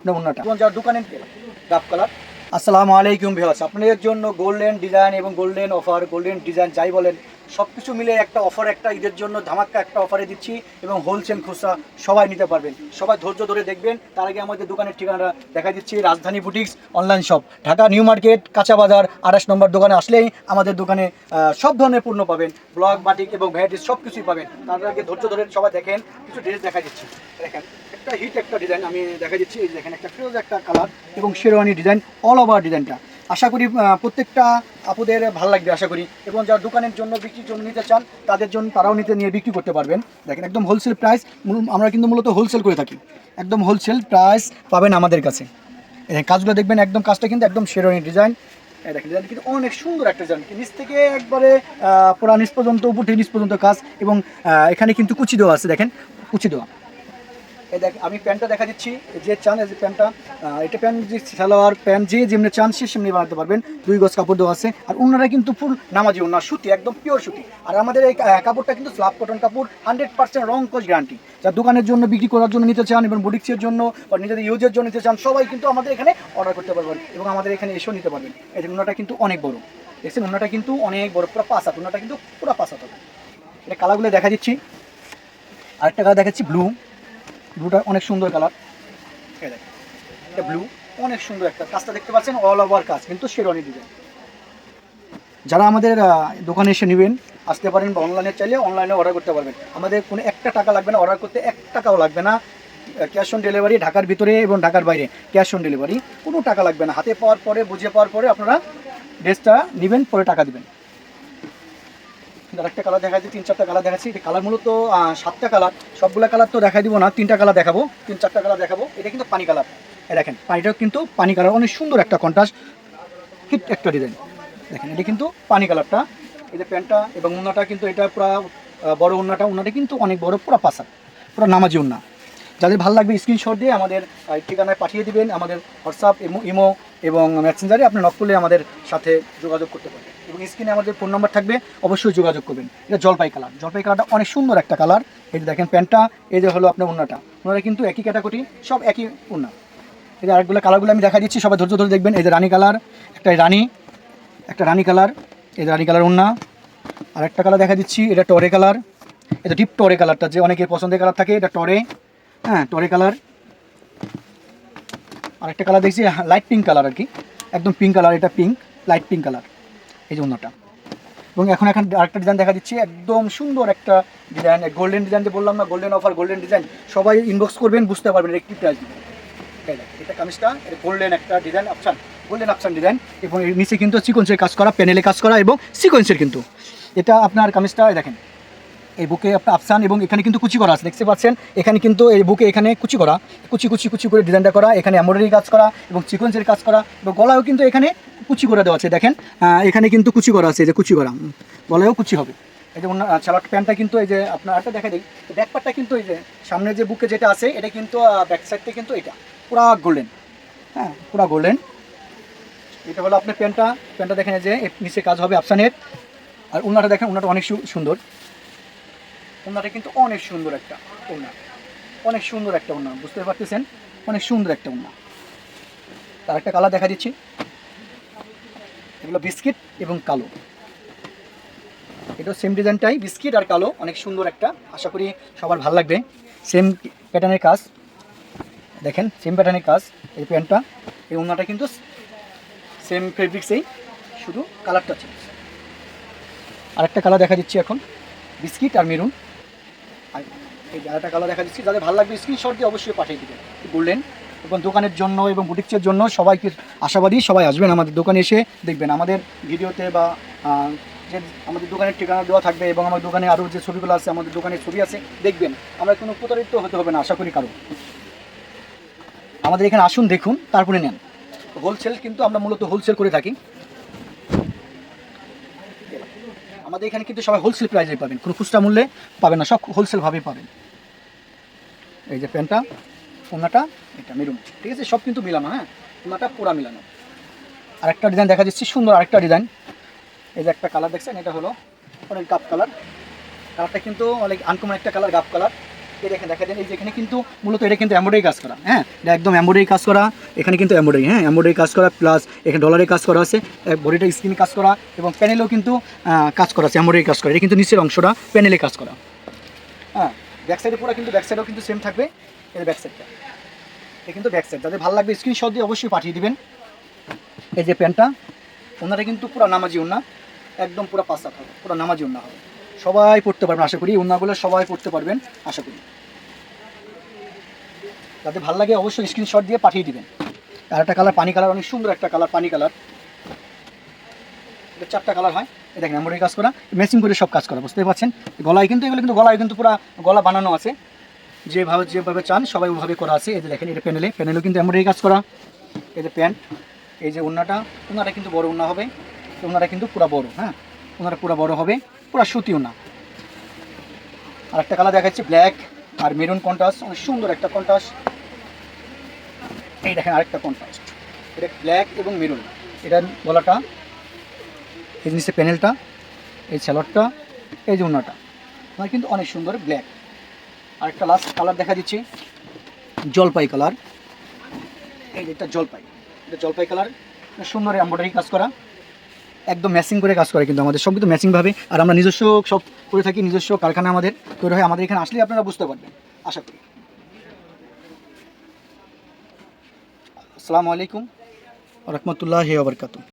আপনার অন্যটা এবং যার দোকানে গাপ কালার আসসালামু আলাইকুম আপনাদের জন্য গোল্ডেন ডিজাইন এবং গোল্ডেন অফার গোল্ডেন ডিজাইন যাই বলেন সব কিছু মিলে একটা অফার একটা ঈদের জন্য ধামাক্কা একটা অফারে দিচ্ছি এবং হোলসেল খুচরা সবাই নিতে পারবেন। সবাই ধৈর্য ধরে দেখবেন তার আগে আমাদের দোকানের ঠিকানা দেখা দিচ্ছি Rajdhani boutiques online shop Dhaka New Market কাঁচা বাজার আঠাশ নম্বর দোকানে আসলেই আমাদের দোকানে সব ধরনের পণ্য পাবেন। ব্লক বাটিক এবং ভ্যারাইটিস সব কিছুই পাবেন। তার আগে ধৈর্য ধরে সবাই দেখেন কিছু ড্রেস দেখা দিচ্ছি। দেখেন। একটা হিট একটা ডিজাইন আমি দেখা দিচ্ছি, এই দেখেন একটা ফিরোজ একটা কালার এবং শেরওয়ানি ডিজাইন অল ওভার ডিজাইনটা। আশা করি প্রত্যেকটা আপুদের ভালো লাগবে, আশা করি। এবং যারা দোকানের জন্য বিক্রির জন্য নিতে চান, তাদের জন্য তারাও নিতে, নিয়ে বিক্রি করতে পারবেন। দেখেন, একদম হোলসেল প্রাইস আমরা কিন্তু মূলত হোলসেল করে থাকি। একদম হোলসেল প্রাইস পাবেন আমাদের কাছে। কাজগুলো দেখবেন, একদম কাজটা কিন্তু একদম শেরওয়ানি ডিজাইন। দেখেন ডিজাইন কিন্তু অনেক সুন্দর একটা ডিজাইন নিচ থেকে একবারে পুরা নিচ পর্যন্ত, উপর থেকে নিচ পর্যন্ত কাজ এবং এখানে কিন্তু কুচি দেওয়া আছে, দেখেন, কুচি দেওয়া। এই দেখ, আমি প্যান্টটা দেখা দিচ্ছি। যে চান, এই যে প্যান্টটা এটা প্যান্ট যে সালোয়ার প্যান্ট যে যেমনি চান, সে সেমনি বানাতে পারবেন। দুই গজ কাপড় দেওয়া আছে। আর ওনারা কিন্তু ফুল নামাজি ওনার সুতি, একদম পিওর সুতি। আর আমাদের এই কাপড়টা কিন্তু স্লাব কটন কাপড় হান্ড্রেড পার্সেন্ট রং কোচ গ্যারান্টি যা দোকানের জন্য, বিক্রি করার জন্য নিতে চান, এবং বুটিক্সের জন্য, বা নিজেদের ইউজের জন্য নিতে চান, সবাই কিন্তু আমাদের এখানে অর্ডার করতে পারবেন, এবং আমাদের এখানে এসেও নিতে পারবেন। এই ওনাটা কিন্তু অনেক বড়। দেখছেন, ওনাটা কিন্তু অনেক বড়, পুরো পাঁচ হাত। ওনাটা কিন্তু পুরো পাঁচ হাত হবে। এটা কালারগুলো দেখা দিচ্ছি। আরেকটা কালার দেখাচ্ছি ব্লু ব্লুটা অনেক সুন্দর কালার। এটা ব্লু, অনেক সুন্দর একটা কাজটা দেখতে পাচ্ছেন অল ওভার কাজ, কিন্তু শেরওয়ানি ডিজাইন যারা আমাদের দোকানে এসে নেবেন, আসতে পারেন বা অনলাইনে চাইলে অনলাইনে অর্ডার করতে পারবেন। আমাদের কোনো একটা টাকা লাগবে না অর্ডার করতে এক টাকাও লাগবে না। ক্যাশ অন ডেলিভারি ঢাকার ভিতরে এবং ঢাকার বাইরে। ক্যাশ অন ডেলিভারি কোনো টাকা লাগবে না। হাতে পাওয়ার পরে, বুঝে পাওয়ার পরে আপনারা ড্রেসটা নেবেন, পরে টাকা দিবেন। আরেকটা কালার দেখা যাচ্ছে তিন চারটা কালার দেখাচ্ছি। এটা কালার মূলত সাতটা কালার সবগুলো কালার তো দেখাই দিব না, তিনটা কালার দেখাবো, তিন চারটা কালার দেখাবো। এটা কিন্তু পানি কালার এ দেখেন, পানিটাও কিন্তু পানি কালার অনেক সুন্দর একটা কন্ট্রাস্ট একটা ডিজাইন দেখেন, এটা কিন্তু পানি কালারটা যে প্যান্টটা এবং উন্নাটা কিন্তু এটা পুরো বড় উন্নাটা উন্নাটা কিন্তু অনেক বড়, পুরো পাশা, পুরো নামাজি উন্না। যাদের ভালো লাগবে স্ক্রিনশট দিয়ে আমাদের ঠিকানায় পাঠিয়ে দিবেন, আমাদের হোয়াটসঅ্যাপ ইমো ইমো এবং মেসেঞ্জারে আপনি নক করলে আমাদের সাথে যোগাযোগ করতে পারবেন। এবং স্ক্রিনে আমাদের ফোন নাম্বার থাকবে, অবশ্যই যোগাযোগ করবেন। এটা জলপাই কালার জলপাই কালারটা অনেক সুন্দর একটা কালার এই যে দেখেন প্যান্টটা এই যে হলো আপনার উন্নাটা ওনারা কিন্তু একই ক্যাটাগরি সব একই উন্না এই যে আরেকগুলো কালারগুলো আমি দেখা দিচ্ছি, সবাই ধৈর্য ধরে দেখবেন। এই যে রানী কালার একটা রানী একটা রানী কালার এই যে রানী কালার উন্না আর একটা কালার দেখা দিচ্ছি, এটা টরে কালার এটা ডিপ টরে কালারটা যে অনেকের পছন্দের কালার থাকে, এটা টরে। হ্যাঁ টরে কালার আরেকটা কালার দেখছি লাইট পিঙ্ক কালার আর কি। একদম পিঙ্ক কালার এটা পিঙ্ক লাইট পিঙ্ক কালার এই যে অন্যটা। এবং এখন এখন আরেকটা ডিজাইন দেখা দিচ্ছি, একদম সুন্দর একটা ডিজাইন গোল্ডেন ডিজাইন যে বললাম না গোল্ডেন অফার গোল্ডেন ডিজাইন সবাই ইনবক্স করবেন, বুঝতে পারবেন এটা কি প্রাইস এটা কামিজটা, এটা গোল্ডেন একটা design option golden option design এবং নিচে কিন্তু সিকোয়েন্সের কাজ করা প্যানেলে কাজ করা, এবং সিকোয়েন্সের কিন্তু। এটা আপনার কামিজটা দেখেন এই বুকে আপনার আফসান এবং এখানে কিন্তু কুচি করা আছে, দেখতে পাচ্ছেন? এখানে কিন্তু এই বুকে এখানে কুচি করা, কুচি কুচি কুচি করে ডিজাইনটা করা, এখানে এমব্রয়ডারি কাজ করা এবং সিকোয়েন্সের কাজ করা এবং গলায়ও কিন্তু এখানে কুচি করে দেওয়া আছে, দেখেন। এখানে কিন্তু কুচি করা আছে যে কুচি করা। গলায়ও কুচি হবে। এই যে চালাট প্যান্টটা কিন্তু এই যে আপনার একটা দেখা দিই ব্যাকপারটা কিন্তু এই যে সামনে যে বুকে যেটা আছে, এটা কিন্তু ব্যাক সাইডটা কিন্তু এটা, পুরা গোল্ডেন হ্যাঁ পুরা গোল্ডেন এটা হলো আপনার প্যান্টটা প্যান্টটা দেখেন যে নিচে কাজ হবে আফসানের। আর উনাটা দেখেন, উনাটা অনেক সুন্দর। ওনাটা কিন্তু অনেক সুন্দর একটা ওনা অনেক সুন্দর একটা ওনা বুঝতে পারতেছেন? অনেক সুন্দর একটা ওনা তার একটা কালার দেখা দিচ্ছি। এগুলো বিস্কিট এবং কালো। এটা সেম ডিজাইনটাই, বিস্কিট আর কালো, অনেক সুন্দর একটা। আশা করি সবার ভালো লাগবে। সেম প্যাটার্নের কাজ। দেখেন সেম প্যাটার্নের কাজ, এই প্যান্টটা। এই ওনাটা কিন্তু সেম ফেব্রিক্সেই শুধু কালারটা চেঞ্জ আরেকটা কালার দেখা দিচ্ছি এখন। বিস্কিট আর মেরুন। এই আরেকটা কালার দেখা দিচ্ছি, যাদের ভালো লাগবে স্ক্রিনশট দিয়ে অবশ্যই পাঠিয়ে দেবেন। বললেন, এবং দোকানের জন্য এবং বুটিক্সের জন্য সবাইকে আশাবাদী, সবাই আসবেন আমাদের দোকানে এসে দেখবেন। আমাদের ভিডিওতে বা যে আমাদের দোকানের ঠিকানা দেওয়া থাকবে এবং আমার দোকানে আরও যে ছবিগুলো আছে, আমাদের দোকানের ছবি আছে, দেখবেন। আমরা কোনো প্রতারিত হতে হবে না, আশা করি কারও। আমাদের এখানে আসুন, দেখুন, তারপরে নেন। হোলসেল কিন্তু আমরা মূলত হোলসেল করে থাকি। আমাদের এখানে কিন্তু সবাই হোলসেল প্রাইসে পাবেন। কোনো খুচরা মূল্যে পাবেন না, সব হোলসেলভাবেই পাবেন। এই যে প্যান্টটা, ওনাটা, এটা মেরুন। ঠিক আছে, সব কিন্তু মিলানো হ্যাঁ? ওনাটা পুরা মিলানো। আরেকটা ডিজাইন দেখা যাচ্ছে, সুন্দর আরেকটা ডিজাইন এই যে একটা কালার দেখছেন, এটা হলো অনেক গাপ কালার কালারটা কিন্তু অনেক আনকমন একটা কালার গাপ কালার এই দেখেন, দেখা দেন এই যে এখানে কিন্তু মূলত এটা কিন্তু এমব্রয়ডারি কাজ করা। হ্যাঁ একদম কাজ করা, এখানে কিন্তু হ্যাঁ কাজ করা প্লাস এখানে কাজ করা বডিটা স্ক্রিন কাজ করা, এবং প্যানেলেও কিন্তু কাজ করা আছে কাজ করা। কিন্তু নিচের অংশটা কাজ করা। হ্যাঁ ব্যাক কিন্তু ব্যাক সাইডেও কিন্তু সেম থাকবে, এই ব্যাক সাইডটা কিন্তু ব্যাক সাইড ভালো লাগবে অবশ্যই পাঠিয়ে দিবেন। এই যে ওনারা কিন্তু পুরো একদম পুরো পাঁচটা হবে, পুরো নামাজি ওনা হবে। সবাই পড়তে পারবেন, আশা করি। ওনাগুলো সবাই পড়তে পারবেন, আশা করি। যাতে ভালো লাগে অবশ্যই স্ক্রিনশট দিয়ে পাঠিয়ে দিবেন। আর একটা কালার পানি কালার অনেক সুন্দর একটা কালার পানি কালার এটা চারটা কালার হয়। এই দেখেন এমব্রয়ডারি কাজ করা ম্যাচিং করে সব কাজ করা বুঝতে পারছেন? গলায় কিন্তু, এগুলো কিন্তু গলায় কিন্তু পুরো গলা বানানো আছে। যেভাবে যেভাবে চান, সবাই ওভাবে করা আছে। এই যে দেখেন, এটা প্যানেলে প্যানেলও কিন্তু এমব্রয়ডারি কাজ করা। এই যে প্যান্ট এই যে ওড়নাটা ওনারা কিন্তু বড় ওড়না হবে। ওনারা কিন্তু পুরো বড় হ্যাঁ? ওনারা পুরো বড় হবে। পুরো সুতি ওনা আর একটা কালার দেখাচ্ছি ব্ল্যাক আর মেরুন কন্ট্রাস্ট অনেক সুন্দর একটা কন্ট্রাস্ট এই দেখেন আরেকটা কন্ট্রাস্ট এটা ব্ল্যাক এবং মেরুন এটার গলাটা, এই জিনিসের প্যানেলটা এই স্যালোডটা এই যে ওনাটা আমার কিন্তু অনেক সুন্দর ব্ল্যাক আরেকটা লাস্ট কালার দেখা দিচ্ছি, জলপাই কালার এই যে এটা জলপাই। এটা জলপাই কালার সুন্দর এম্ব্রয়ডারি কাজ করা। একদম ম্যাচিং করে কাজ করে কিন্তু আমাদের। সব কিন্তু ম্যাচিংভাবে আর আমরা নিজস্ব সব করে থাকি, নিজস্ব কারখানা আমাদের তৈরি হয়। আমাদের এখানে আসলে আপনারা বুঝতে পারবেন, আশা করি। আসসালামু আলাইকুম। রহমতুল্লাহ আবরকাত